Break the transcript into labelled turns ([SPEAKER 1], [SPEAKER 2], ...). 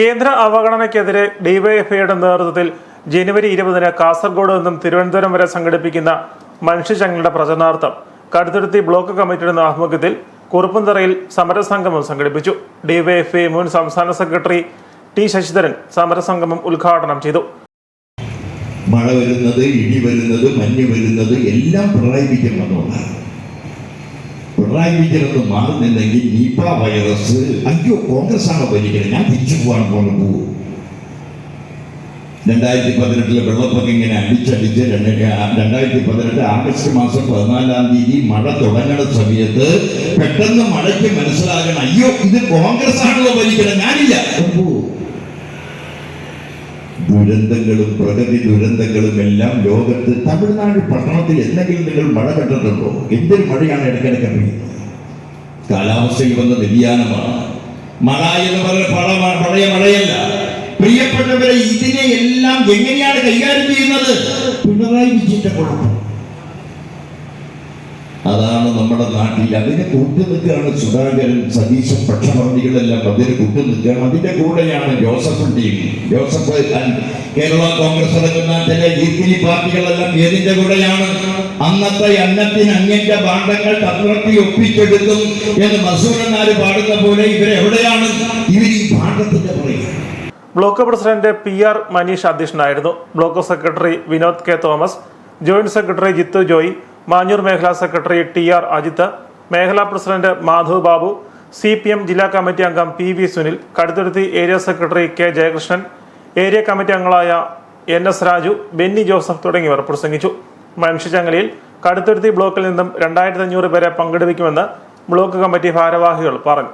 [SPEAKER 1] കേന്ദ്ര അവഗണനയ്ക്കെതിരെ ഡിവൈഎഫ്ഐയുടെ നേതൃത്വത്തിൽ ജനുവരി ഇരുപതിന് കാസർഗോഡ് നിന്നും തിരുവനന്തപുരം വരെ സംഘടിപ്പിക്കുന്ന മനുഷ്യചങ്ങളുടെ പ്രചരണാർത്ഥം കടുത്തുരുത്തി ബ്ലോക്ക് കമ്മിറ്റിയുടെ ആഭിമുഖ്യത്തിൽ കുറുപ്പന്തറയിൽ സമരസംഗമം സംഘടിപ്പിച്ചു. ഡിവൈഎഫ്ഐ മുൻ സംസ്ഥാന സെക്രട്ടറി ടി ശശിധരൻ സമരസംഗമം ഉദ്ഘാടനം ചെയ്തു.
[SPEAKER 2] മഴ വരുന്നത് ഇടി വരുന്നത് മഞ്ഞ് വരുന്നത് എല്ലാം വിജയൻ വന്നുകൊണ്ടാണ് പിണറായി വിജയൻ ഒന്ന് മാറുന്നില്ലെങ്കിൽ നിപ വൈറസ് അയ്യോ കോൺഗ്രസ് ആണോ ഭരിക്കുന്നത് ഞാൻ തിരിച്ചു പോകാൻ പോകുന്നു പോകും. രണ്ടായിരത്തി പതിനെട്ടിലെ വെള്ളപ്പൊക്കം ഇങ്ങനെ അടിച്ചടിച്ച് രണ്ട് രണ്ടായിരത്തി പതിനെട്ട് ആഗസ്റ്റ് മാസം പതിനാലാം തീയതി മഴ തുടങ്ങുന്ന സമയത്ത് പെട്ടെന്ന് മഴയ്ക്ക് മനസ്സിലാകണം. അയ്യോ ഇത് കോൺഗ്രസ് ആണല്ലോ ഭരിക്കണം. ഞാനില്ല. ദുരന്തങ്ങളും പ്രകൃതി ദുരന്തങ്ങളും എല്ലാം ലോകത്ത് തമിഴ്നാട് പട്ടണത്തിൽ എന്തെങ്കിലും നിങ്ങൾ മഴ കണ്ടിട്ടുണ്ടോ? എന്തൊരു മഴയാണ് ഇടയ്ക്കിടയ്ക്ക് പെയ്യുന്നത് കാലാവസ്ഥയിൽ വന്ന വ്യതിയാനമാണ്. മഴ എന്ന് പറഞ്ഞ പഴ പഴയ മഴയല്ല. പ്രിയപ്പെട്ടവരെ ഇതിനെ എല്ലാം എങ്ങനെയാണ് കൈകാര്യം ചെയ്യുന്നത്? പിണറായി വിജയന്റെ കുഴപ്പം. അതാണ് നമ്മുടെ നാട്ടിൽ. അതിനെ കൂട്ടു നിൽക്കുകയാണ് സുധാകരൻ സതീശൻ പക്ഷപാതികളെല്ലാം അതിന് കൂട്ടു നിൽക്കുകയാണ്. അതിന്റെ കൂടെയാണ് Joseph team Joseph Kerala Congress അടങ്ങുന്ന ചില ഈർക്കിലി പാർട്ടികളെല്ലാം ഏതിന്റെ കൂടെയാണ്? അന്നത്തെ അന്നത്തിന് അങ്ങന്റെ ഭാണ്ഡങ്ങൾ തന്ത്രത്തിൽ ഒപ്പിച്ചെടുക്കും എന്ന് മസൂരന്മാര് പാടുന്ന പോലെ ഇവരെവിടെയാണ് ഇവർ ഈ ഭാണ്ഡത്തിന്റെ പുറകെ.
[SPEAKER 1] Block president P R Manish അധ്യക്ഷനായിരുന്നു. Block secretary Vinod K Thomas joint secretary Jithu Joy Manjoor മേഖലാ സെക്രട്ടറി ടി ആർ അജിത്ത് മേഖലാ president Madhav Babu C P M ജില്ലാ കമ്മിറ്റി അംഗം P V Sunil Kaduthuruthy area secretary K Jayakrishnan area committee അംഗങ്ങളായ N S Raju Benny Joseph തുടങ്ങിയവർ പ്രസംഗിച്ചു. മനുഷ്യചങ്ങലയിൽ കടുത്തുരുത്തി ബ്ലോക്കിൽ നിന്നും രണ്ടായിരത്തി അഞ്ഞൂറ് പേരെ പങ്കെടുപ്പിക്കുമെന്ന് ബ്ലോക്ക് കമ്മിറ്റി ഭാരവാഹികൾ പറഞ്ഞു.